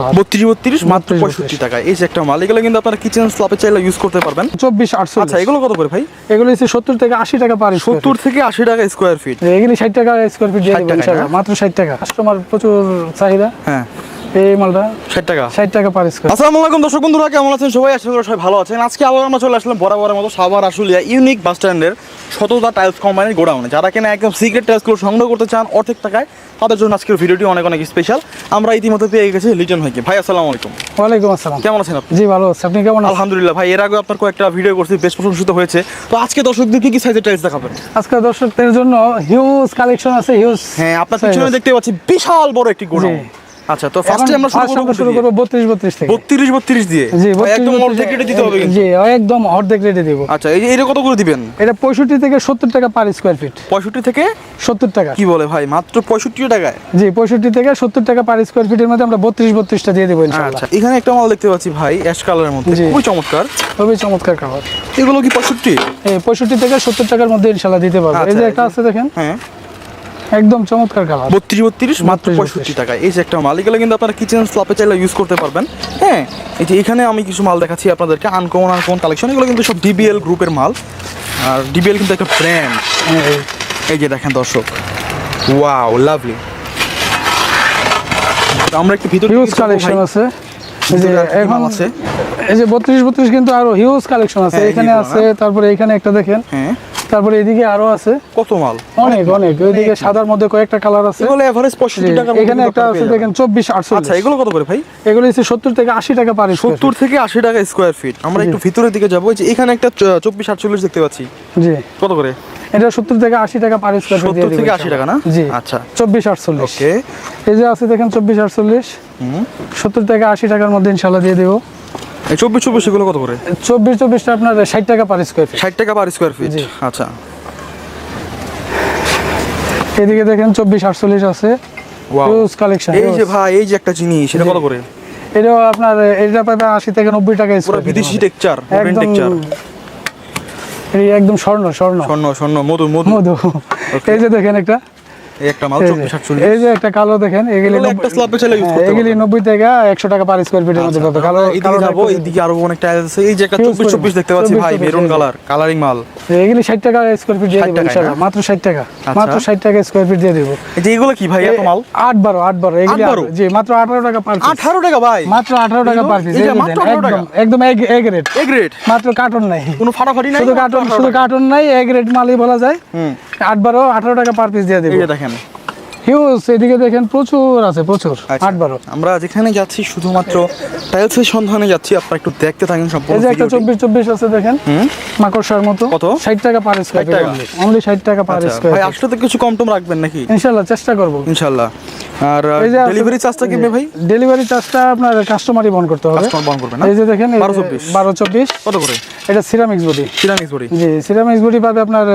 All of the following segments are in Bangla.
বত্রিশ বত্রিশ মাত্র পঁয়ষট্টি টাকা। এই যে একটা মাল এগুলো কিন্তু আপনারা কিচেন স্ল্যাপে চাইলে ইউজ করতে পারবেন। চব্বিশ আটশো আচ্ছা এগুলো কত করে ভাই? এগুলো হচ্ছে সত্তর থেকে আশি টাকা পার সত্তর থেকে আশি টাকা স্কোয়ার ফিট এগুলো ষাট টাকা স্কোয়ার ফিট দিয়ে 60 দেবো টাকা, মাত্র ষাট টাকা। কাস্টমার প্রচুর চাহিদা। হ্যাঁ। এই মালটা ষাট টাকা। ষাট টাকা পার স্কোয়ার আসসালামু আলাইকুম দর্শক বন্ধুরা কেমন আছেন সবাই? আশা করি সবাই ভালো আছেন। আজকে আবার আমরা চলে আসলাম বরাবরের মতো সাভার আশুলিয়া ইউনিক বাস স্ট্যান্ডের শতদা টাইলস কোম্পানির গোডাউনে। যারা কিনা একদম সিক্রেট টাইলসগুলো সংগ্রহ করতে চান অর্ধেক টাকায় তাদের জন্য আজকের ভিডিওটি অনেক অনেক স্পেশাল আমরা ইতিমধ্যে পেয়ে গেছি লিটন ভাইকে। ভাই আসসালামু আলাইকুম। ওয়ালাইকুম আসসালাম। কেমন আছেন আপনি? জি ভালো আছে। আপনি কেমন আলহামদুলিল্লাহ ভাই এর আগে আপনার কয়েকটা ভিডিও করছি বেশ প্রশংসিত হয়েছে। তো আজকে দর্শকদের কি কি সাইজের টাইলস দেখাবেন? আজকে দর্শকদের জন্য হিউজ কালেকশন আছে হিউজ হ্যাঁ আপনার পিছনে দেখতে পাচ্ছি বিশাল বড় একটি গোডাউন। আচ্ছা তো ফার্স্টে আমরা শুরু করব শুরু করব বত্রিশ বত্রিশ থেকে। বত্রিশ বত্রিশ দিয়ে? জি একদম অর্ধেক রেটে দিতে হবে জি একদম অর্ধেক রেটে দিব। আচ্ছা এই এটা কত করে দিবেন? এটা পঁয়ষট্টি থেকে সত্তর টাকা পার স্কোয়ার ফিট পঁয়ষট্টি থেকে? সত্তর টাকা। কি বলে ভাই মাত্র পঁয়ষট্টি টাকায়? জি পঁয়ষট্টি থেকে সত্তর টাকা পার স্কোয়ার ফিটের মধ্যে আমরা বত্রিশ বত্রিশটা দিয়ে দেবো ইনশাল্লাহ আচ্ছা এখানে একটা মাল দেখতে পাচ্ছি ভাই অ্যাশ কালারের মধ্যে। খুবই চমৎকার। খুবই চমৎকার কাভার এগুলো কি পঁয়ষট্টি? এই পঁয়ষট্টি থেকে সত্তর টাকার মধ্যে ইনশাল্লাহ দিতে পারব। এই আচ্ছা, যে একটা আছে দেখেন। হ্যাঁ। একদম চমৎকার কালার বত্রিশ বত্রিশ মাত্র 32, পঁয়ষট্টি টাকায়। এই যে একটা মাল এগুলো কিন্তু আপনারা কিচেন চাইলে ইউজ করতে পারবেন। হ্যাঁ এই যে এখানে আমি কিছু মাল দেখাচ্ছি আপনাদেরকে আনকমন আনকমন কালেকশন এগুলো কিন্তু সব ডিবিএল গ্রুপের মাল। আর ডিবিএল কিন্তু একটা ব্র্যান্ড এই যে দেখেন দর্শক ওয়াও লাভলি আমরা একটু ভিতরে হিউজ কালেকশন আছে। এখন আছে? এই যে বত্রিশ বত্রিশ কিন্তু আরও হিউজ কালেকশন আছে। হ্যাঁ, এখানে আছে তারপরে এখানে একটা দেখেন। হ্যাঁ। তারপরে এদিকে আরও আছে। কত মাল? অনেক অনেক ওইদিকে সাদার মধ্যে কয়েকটা কালার আছে। এগুলো এভারেজ পঁয়ষট্টি জি, টাকার এখানে একটা আছে দেখেন যাবেন। চব্বিশ আটশো আচ্ছা এগুলো কত করে ভাই? এগুলো হচ্ছে সত্তর থেকে আশি টাকা পার square সত্তর থেকে আশি টাকা স্কোয়ার ফিট আমরা একটু ভিতরের দিকে যাব। এই যে এখানে একটা চ- চব্বিশ আটচল্লিশ দেখতে পাচ্ছি। জি। কত করে? এটা সত্তর থেকে আশি টাকা পার স্কোয়ার ফিট সত্তর থেকে আশি টাকা না? জি। আচ্ছা। চব্বিশ আটচল্লিশ। ওকে এই যে আছে দেখেন চব্বিশ আটচল্লিশ। সত্তর থেকে আশি টাকার মধ্যে ইনশাল্লাহ দিয়ে দেবো। চব্বিশ চব্বিশ এগুলো কত করে? চব্বিশ চব্বিশটা আপনার ষাট টাকা পার স্কোয়ার ফিট ষাট টাকা পার স্কোয়ার ফিট আচ্ছা। এদিকে দেখেন চব্বিশ আটচল্লিশ আছে. হিউজ কালেকশন এই যে ভাই এই যে একটা জিনিস সেটা কত করে? আপনার এটা পাবে আশি থেকে নব্বই টাকা পুরো বিদেশি টেকচার টেকচার একদম স্বর্ণ স্বর্ণ। স্বর্ণ স্বর্ণ মধু মধু। মধু। এই যে দেখেন একটা। এই একটা মাল এই যে- চব্বিশ আটচল্লিশ। এই যে একটা কালো দেখেন এগুলি একটা নব্বই- স্ল্যাবে ইউজ হ্যাঁ, করতে এগুলি টাকা পার স্কোয়ার ফিটের মধ্যে পাবে কালো এইদিকে যাব এইদিকে আরও অনেক টাইলস আছে। এই যে একটা Huge চব্বিশ চব্বিশ দেখতে পাচ্ছি ভাই মেরুন কালার কালারিং মাল। এগুলি ষাট টাকা স্কোয়ার ফিট দিয়ে 60 দেবো টাকায় ইনশাল্লাহ না? মাত্র ষাট টাকা। মাত্র ষাট টাকা স্কোয়ার ফিট দিয়ে দেবো। যে এগুলো কি ভাই এত মাল? আট বারো আট বারো এগুলি 8 বারো? আট- জি মাত্র আঠারো টাকা পার পিস আঠারো টাকা ভাই? মাত্র আঠারো টাকা পার পিস এইটা মাত্র 18 টাকা? একদম একদম এক এক এ গ্রেড মাত্র কার্টন নাই। কোনো ফাটাফাটি নাই শুধু কার্টন শুধু কার্টন নাই এক রেট মালই বলা যায়। হুম। আট বারো আঠারো টাকা পার পিস দিয়ে এই দেবো। দেখেন him. হিউজ এদিকে দেখেন প্রচুর আছে প্রচুর আচ্ছা। আট বারো আমরা যেখানে যাচ্ছি শুধুমাত্র টাইলসের সন্ধানে যাচ্ছি আপনারা একটু দেখতে থাকেন সম্পূর্ণ এই যে একটা চব্বিশ চব্বিশ আছে দেখেন মাকড়সার মতো। কত? ষাট টাকা পার স্কোয়ার অনলি ষাট টাকা পার আচ্ছা, স্কোয়ার ভাই আসলে তো কিছু কম টম রাখবেন নাকি? ইনশাল্লাহ চেষ্টা করব। ইনশাল্লাহ। আর ডেলিভারি চার্জটা কিনবে ভাই? ডেলিভারি চার্জটা আপনার কাস্টমারই বহন করতে হবে। কাস্টমার বহন করবে না? এই যে দেখেন এই যে 12 24 বারো চব্বিশ। কত করে? এটা সিরামিক্স বডি সিরামিক্স বডি জি সিরামিক্স বডি পাবে আপনার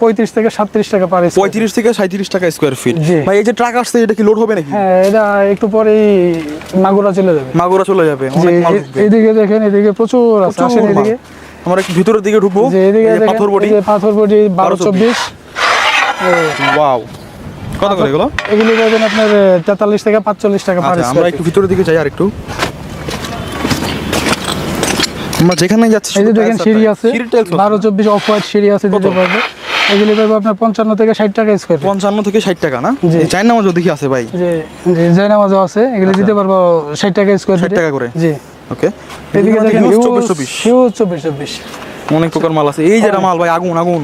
পঁয়ত্রিশ থেকে সাতত্রিশ টাকা পার স্কোয়ার পঁয়ত্রিশ থেকে সাঁত্রিশ টাকা স্কোয়ার ফিট। ভাই এই যে ট্রাক আসছে এটা কি লোড হবে নাকি? হ্যাঁ এটা একটু পরেই মাগুরা চলে যাবে। মাগুরা চলে যাবে এদিকে দেখেন এদিকে প্রচুর আছে আসেন এদিকে। আমরা একটু ভিতরের দিকে ঢুকবো। এদিকে পাথর বডি পাথর বডি বারো চব্বিশ। ওয়াও। কত করে এগুলো? এগুলি পাবেন আপনার তেতাল্লিশ থেকে পাঁচচল্লিশ টাকা পার আচ্ছা আমরা একটু ভিতরের দিকে যাই আর একটু। আমরা যেখানে যাচ্ছি এই যে দেখেন সিঁড়ি আছে? বারো চব্বিশ অফ হোয়াইট সিঁড়ি আছে দিতে পারবে। এগুলি পাবে আপনার পঞ্চান্ন থেকে ষাট টাকা স্কোয়ার পঞ্চান্ন থেকে ষাট টাকা না? জি। এই দেখি আছে ভাই। যে যে জায়নামাজও আছে। এগুলি দিতে পারব ষাট টাকা স্কোয়ার 60 টাকা করে? জি। ওকে এদিকে দেখেন হিউজ হিউজ চব্বিশ চব্বিশ। চব্বিশ চব্বিশ। অনেক প্রকার মাল আছে। এই যেটা মাল ভাই আগুন আগুন।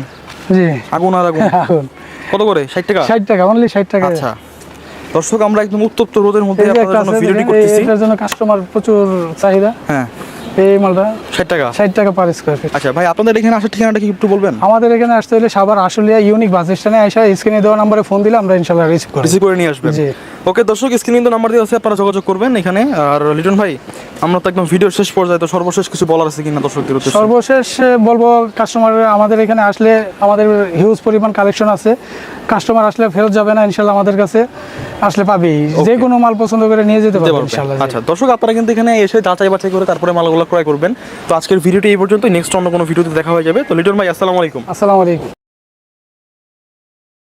জি। আগুন আর আগুন। এখন কত করে? ষাট টাকা? ষাট টাকা অনলি ষাট টাকা। আচ্ছা। দর্শক আমরা একদম উত্তপ্ত রোদের মধ্যে আপনাদের জন্য ভিডিওটি করতেছি। এটার জন্য কাস্টমার প্রচুর চাহিদা। হ্যাঁ। এই মালটা ষাট টাকা? ষাট টাকা পার স্কোয়ার ফিট আচ্ছা ভাই আপনাদের এখানে আসার ঠিকানাটা কি একটু বলবেন? আমাদের এখানে আসতে হলে সাবার আসলে ইউনিক বাস স্ট্যান্ডে এসে স্ক্রিনে দেওয়া নাম্বারে ফোন দিলে আমরা ইনশাল্লাহ রিসিভ করি রিসিভ করে নিয়ে আসবেন। জি। ওকে দর্শক স্ক্রিন তো নাম্বার দিয়ে আছে আপনারা যোগাযোগ করবেন এখানে। আর লিটন ভাই আমরা তো একদম ভিডিও শেষ পর্যায়ে তো সর্বশেষ কিছু বলার আছে কিনা দর্শকদের উদ্দেশ্যে? সর্বশেষ বলব কাস্টমার আমাদের এখানে আসলে আমাদের হিউজ পরিমাণ কালেকশন আছে। কাস্টমার আসলে ফেরত যাবে না ইনশাল্লাহ আমাদের কাছে আসলে পাবেই। যে কোনো মাল পছন্দ করে নিয়ে যেতে পারবে পারবেন। ইনশাল্লাহ। আচ্ছা দর্শক আপনারা কিন্তু এখানে এসে যাচাই বাছাই করে তারপরে মালগুলো ক্রয় করবেন। তো আজকের ভিডিওটি এই পর্যন্ত নেক্সট অন্য কোনো ভিডিওতে দেখা হয়ে যাবে। তো লিটন ভাই আসসালামু আলাইকুম। আসসালামু আলাইকুম।